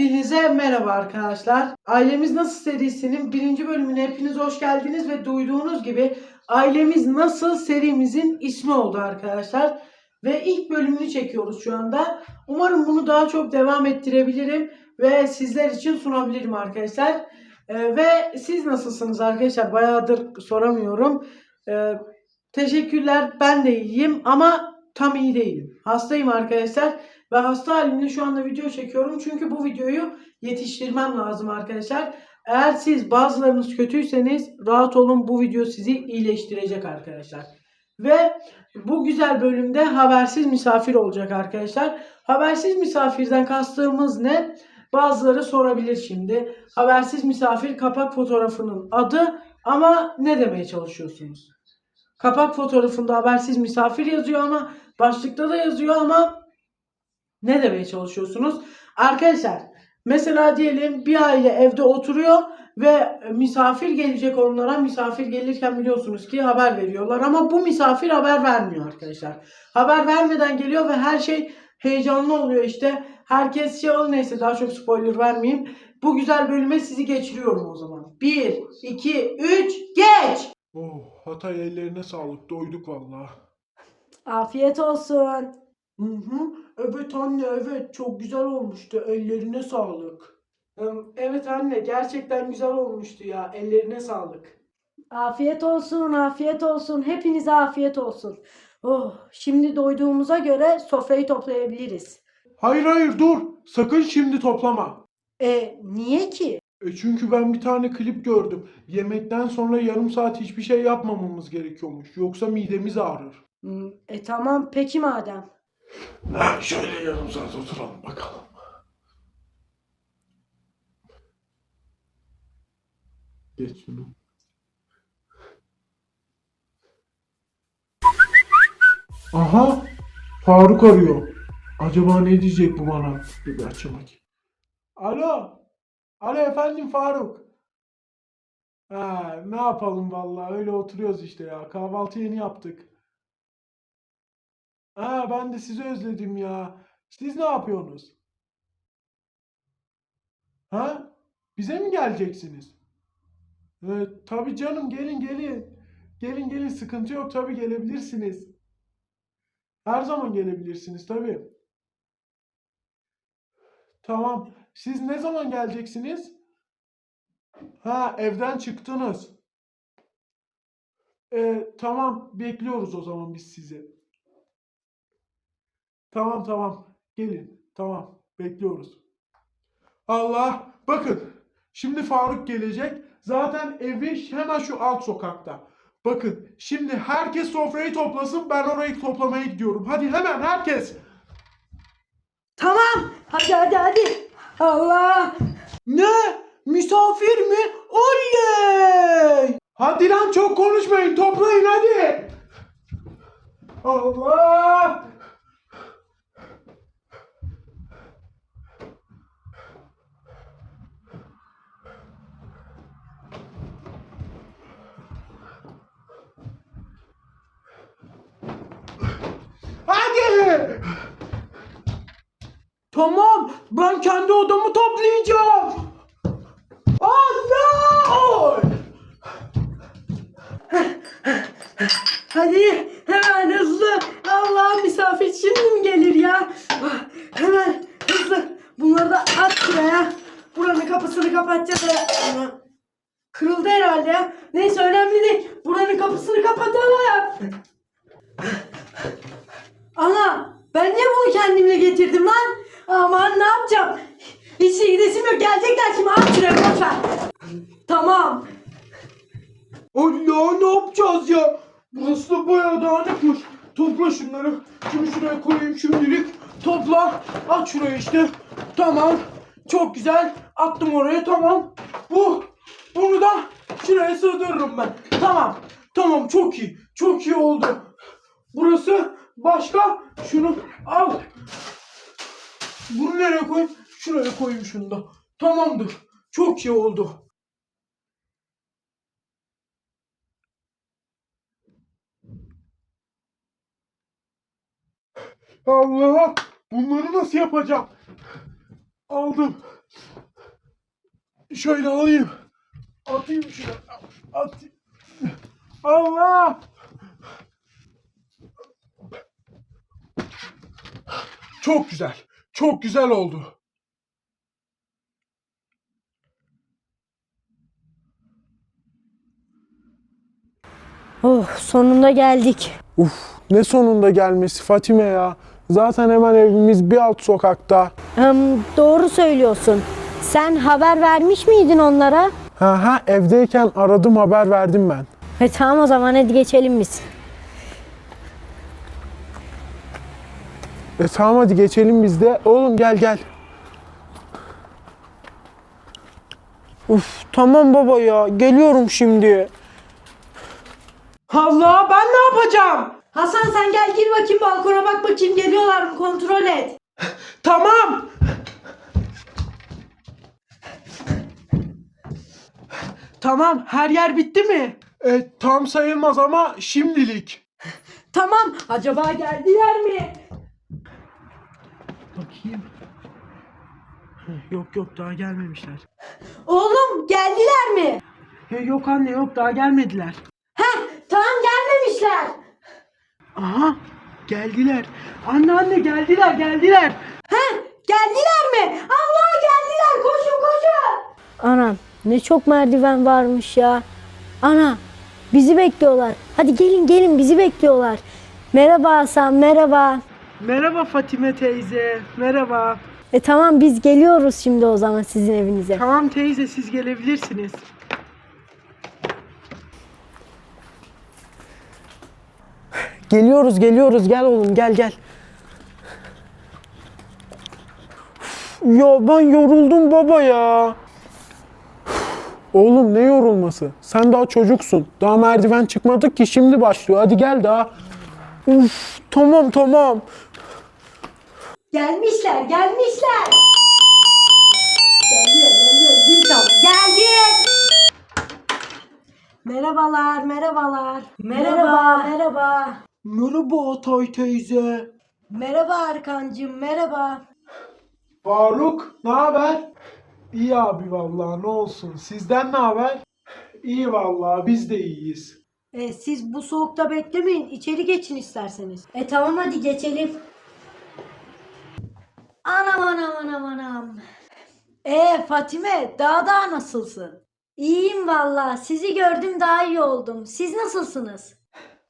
Hepinize merhaba arkadaşlar. Ailemiz Nasıl serisinin birinci bölümüne hepiniz hoş geldiniz ve duyduğunuz gibi Ailemiz Nasıl serimizin ismi oldu arkadaşlar. Ve ilk bölümünü çekiyoruz şu anda. Umarım bunu daha çok devam ettirebilirim ve sizler için sunabilirim arkadaşlar. Ee, ve siz nasılsınız arkadaşlar? Bayağıdır soramıyorum. Ee, teşekkürler. Ben de iyiyim ama tam iyi değilim. Hastayım arkadaşlar. Ve hasta halimde şu anda video çekiyorum. Çünkü bu videoyu yetiştirmem lazım arkadaşlar. Eğer siz bazılarınız kötüyseniz rahat olun bu video sizi iyileştirecek arkadaşlar. Ve bu güzel bölümde habersiz misafir olacak arkadaşlar. Habersiz misafirden kastığımız ne? Bazıları sorabilir şimdi. Habersiz misafir kapak fotoğrafının adı ama ne demeye çalışıyorsunuz? Kapak fotoğrafında habersiz misafir yazıyor ama başlıkta da yazıyor ama ne demeye çalışıyorsunuz? Arkadaşlar mesela diyelim bir aile evde oturuyor ve misafir gelecek onlara. Misafir gelirken biliyorsunuz ki haber veriyorlar ama bu misafir haber vermiyor arkadaşlar. Haber vermeden geliyor ve her şey heyecanlı oluyor işte. Herkes şey ol neyse daha çok spoiler vermeyeyim. Bu güzel bölüme sizi geçiriyorum o zaman. 1, 2, 3, geç! Oh, Hatay ellerine sağlık. Doyduk vallahi. Afiyet olsun. Hı hı. Evet anne evet çok güzel olmuştu. Ellerine sağlık. Evet anne gerçekten güzel olmuştu ya. Ellerine sağlık. Afiyet olsun, afiyet olsun. Hepinize afiyet olsun. Oh, şimdi doyduğumuza göre sofrayı toplayabiliriz. Hayır hayır dur. Sakın şimdi toplama. E, niye ki? E çünkü ben bir tane klip gördüm. Yemekten sonra yarım saat hiçbir şey yapmamamız gerekiyormuş. Yoksa midemiz ağrır. Hmm, E tamam, peki madem. Ha, şöyle yarım saat oturalım bakalım. Geç şunu. Aha! Faruk arıyor. Acaba ne diyecek bu bana? Bir açayım. Alo! Alo efendim Faruk. Ha, ne yapalım vallahi öyle oturuyoruz işte ya. Kahvaltı yeni yaptık. Ha ben de sizi özledim ya. Siz ne yapıyorsunuz? Ha? Bize mi geleceksiniz? Evet, tabii canım gelin gelin. Gelin gelin sıkıntı yok tabii gelebilirsiniz. Her zaman gelebilirsiniz tabii. Tamam. Siz ne zaman geleceksiniz? Ha evden çıktınız. Ee, tamam bekliyoruz o zaman biz sizi. Tamam tamam. Gelin. Tamam. Bekliyoruz. Allah. Bakın. Şimdi Faruk gelecek. Zaten evi hemen şu alt sokakta. Bakın. Şimdi herkes sofrayı toplasın. Ben orayı toplamaya gidiyorum. Hadi hemen herkes. Tamam, hadi hadi hadi. Allah! Ne? Misafir mi? Oley! Hadi lan çok konuşmayın. Toplayın hadi. Allah. Hadi. Tamam ben kendi odamı toplayacağım. Allah! Hadi hemen hızlı. Allah misafir şimdi mi gelir ya? Hemen hızlı. Bunları da at şuraya. Buranın kapısını kapatacağız. Ana, Kırıldı herhalde ya. Neyse önemli değil. Buranın kapısını kapatalım. Ana ben niye bunu kendimle getirdim lan? Aman ne yapacağım? Hiç gidesim yok. Gelecekler şimdi. At şuraya boş. Tamam. Allah ne yapacağız ya? Burası da bayağı dağınıkmış. Topla şunları. Şunu şuraya koyayım şimdilik. Topla. At şuraya işte. Tamam. Çok güzel. Attım oraya tamam. Bu. Bunu da şuraya sığdırırım ben. Tamam. Tamam çok iyi. Çok iyi oldu. Burası başka. Şunu al. Bunu nereye koyayım? Şuraya koyayım şunu da. Tamamdır. Çok iyi oldu. Allah! Bunları nasıl yapacağım? Aldım. Şöyle alayım. Atayım şuna. Atayım. Allah! Çok güzel. Çok güzel oldu. Oh sonunda geldik. Uf, ne sonunda gelmesi Fatime ya. Zaten hemen evimiz bir alt sokakta. Hım, doğru söylüyorsun. Sen haber vermiş miydin onlara? Ha ha evdeyken aradım haber verdim ben. E tamam o zaman hadi geçelim biz. E tamam hadi geçelim biz de. Oğlum gel gel. Uf tamam baba ya geliyorum şimdi. Allah ben ne yapacağım? Hasan sen gel gir bakayım balkona bak bakayım geliyorlar mı kontrol et. Tamam. Tamam her yer bitti mi? E tam sayılmaz ama şimdilik. Tamam acaba geldiler mi? Bakayım. Yok yok daha gelmemişler. Oğlum geldiler mi? yok anne yok daha gelmediler. Heh tamam gelmemişler. Aha geldiler. Anne anne geldiler geldiler. Heh geldiler mi? Allah geldiler koşun koşun. Anam ne çok merdiven varmış ya. Ana bizi bekliyorlar. Hadi gelin gelin bizi bekliyorlar. Merhaba Hasan merhaba. Merhaba Fatime teyze. Merhaba. E tamam biz geliyoruz şimdi o zaman sizin evinize. Tamam teyze siz gelebilirsiniz. Geliyoruz geliyoruz gel oğlum gel gel. Ya ben yoruldum baba ya. Oğlum ne yorulması? Sen daha çocuksun. Daha merdiven çıkmadık ki şimdi başlıyor. Hadi gel daha. Uf tamam tamam. Gelmişler, gelmişler. Geldiler, geldiler. Zil çal. Geldi. Merhabalar, merhabalar. Merhaba, merhaba. Merhaba Atay teyze. Merhaba Arkancığım, merhaba. Faruk ne haber? İyi abi vallahi ne olsun. Sizden ne haber? İyi vallahi biz de iyiyiz. E, siz bu soğukta beklemeyin, içeri geçin isterseniz. E tamam hadi geçelim. Anam anam anam anam. E Fatime, daha daha nasılsın? İyiyim valla. Sizi gördüm daha iyi oldum. Siz nasılsınız?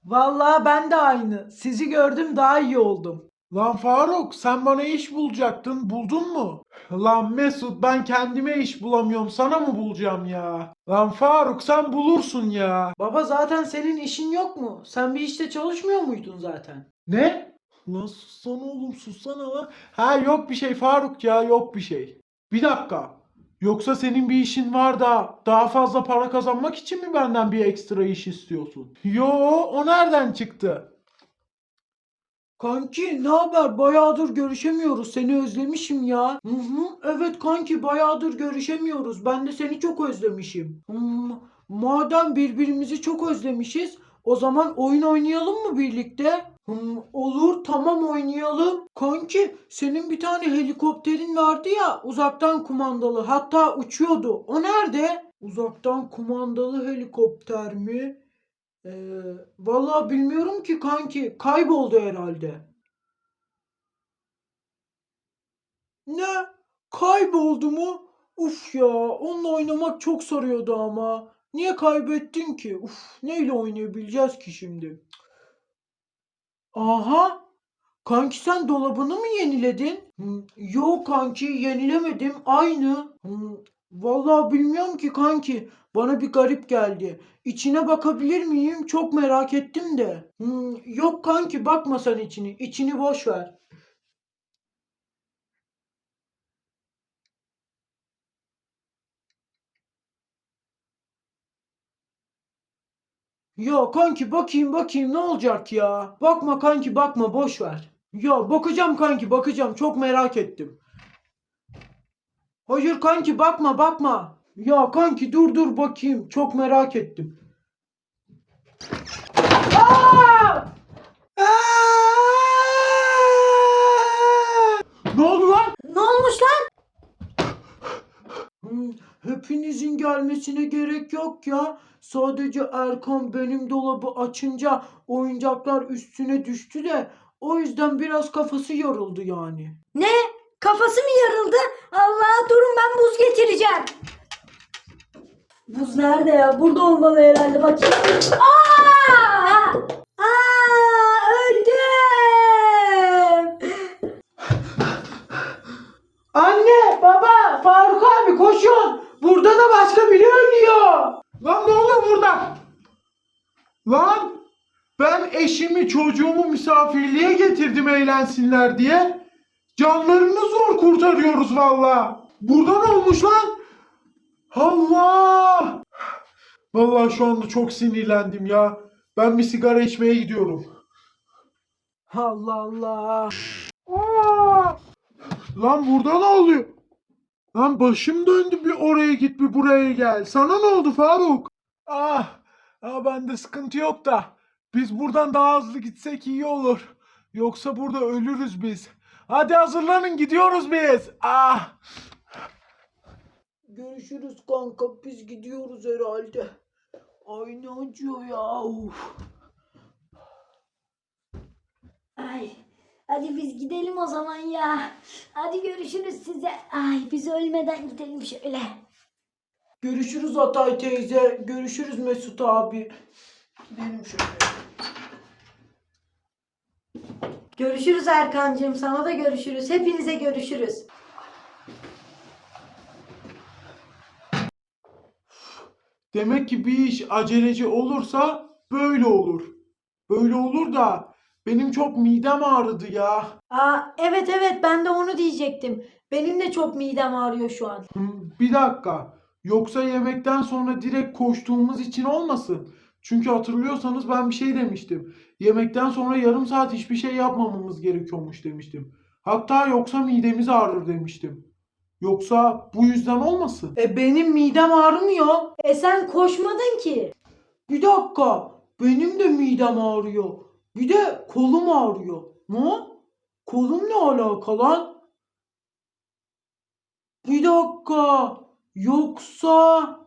Vallahi ben de aynı. Sizi gördüm daha iyi oldum. Lan Faruk sen bana iş bulacaktın buldun mu? Lan Mesut ben kendime iş bulamıyorum sana mı bulacağım ya? Lan Faruk sen bulursun ya. Baba zaten senin işin yok mu? Sen bir işte çalışmıyor muydun zaten? Ne? Lan sussana oğlum sussana lan. Ha yok bir şey Faruk ya yok bir şey. Bir dakika. Yoksa senin bir işin var da daha fazla para kazanmak için mi benden bir ekstra iş istiyorsun? Yo o nereden çıktı? Kanki ne haber? Bayağıdır görüşemiyoruz. Seni özlemişim ya. Hı hı. Evet kanki bayağıdır görüşemiyoruz. Ben de seni çok özlemişim. Hmm, madem birbirimizi çok özlemişiz, o zaman oyun oynayalım mı birlikte? Hmm, olur tamam oynayalım. Kanki senin bir tane helikopterin vardı ya uzaktan kumandalı hatta uçuyordu. O nerede? Uzaktan kumandalı helikopter mi? Ee, vallahi bilmiyorum ki kanki. Kayboldu herhalde. Ne? Kayboldu mu? Uf ya, onunla oynamak çok sarıyordu ama. Niye kaybettin ki? Uf, neyle oynayabileceğiz ki şimdi? Aha! Kanki sen dolabını mı yeniledin? Yok kanki yenilemedim. Aynı. Vallahi bilmiyorum ki kanki. Bana bir garip geldi. İçine bakabilir miyim? Çok merak ettim de. Yok kanki bakma sen içini. İçini boş ver. Ya kanki bakayım bakayım ne olacak ya? Bakma kanki bakma boş ver. Ya bakacağım kanki bakacağım çok merak ettim. Hayır kanki bakma bakma. Ya kanki dur dur bakayım çok merak ettim. Aa! Ne oldu lan? Ne olmuş lan? Hepinizin gelmesine gerek yok ya. Sadece Erkan benim dolabı açınca oyuncaklar üstüne düştü de o yüzden biraz kafası yoruldu yani. Kafası mı yarıldı? Allah durun ben buz getireceğim. Buz nerede ya? Burada olmalı herhalde. Bakayım. Aa! Aa! Öldüm. Anne, baba, Faruk abi koşun. Burada da başka biri ölüyor. Lan ne oluyor burada? Lan ben eşimi çocuğumu misafirliğe getirdim eğlensinler diye. Canlarını zor kurtarıyoruz valla. Burada ne olmuş lan? Allah! Vallahi şu anda çok sinirlendim ya. Ben bir sigara içmeye gidiyorum. Allah Allah. Aa! Lan burada ne oluyor? Lan başım döndü bir oraya git bir buraya gel. Sana ne oldu Faruk? Ah, ah bende sıkıntı yok da. Biz buradan daha hızlı gitsek iyi olur. Yoksa burada ölürüz biz. Hadi hazırlanın gidiyoruz biz. Ah. Görüşürüz kanka. Biz gidiyoruz herhalde. Ay ne acıyor ya. Uf. Ay. Hadi biz gidelim o zaman ya. Hadi görüşürüz size. Ay biz ölmeden gidelim şöyle. Görüşürüz Atay teyze. Görüşürüz Mesut abi. Gidelim şöyle. Görüşürüz Erkancığım. Sana da görüşürüz. Hepinize görüşürüz. Demek ki bir iş aceleci olursa böyle olur. Böyle olur da benim çok midem ağrıdı ya. Aa evet evet ben de onu diyecektim. Benim de çok midem ağrıyor şu an. Bir dakika. Yoksa yemekten sonra direkt koştuğumuz için olmasın. Çünkü hatırlıyorsanız ben bir şey demiştim. Yemekten sonra yarım saat hiçbir şey yapmamamız gerekiyormuş demiştim. Hatta yoksa midemiz ağrır demiştim. Yoksa bu yüzden olmasın. E benim midem ağrımıyor. E sen koşmadın ki. Bir dakika. Benim de midem ağrıyor. Bir de kolum ağrıyor. Ne? Kolum ne alaka lan? Bir dakika. Yoksa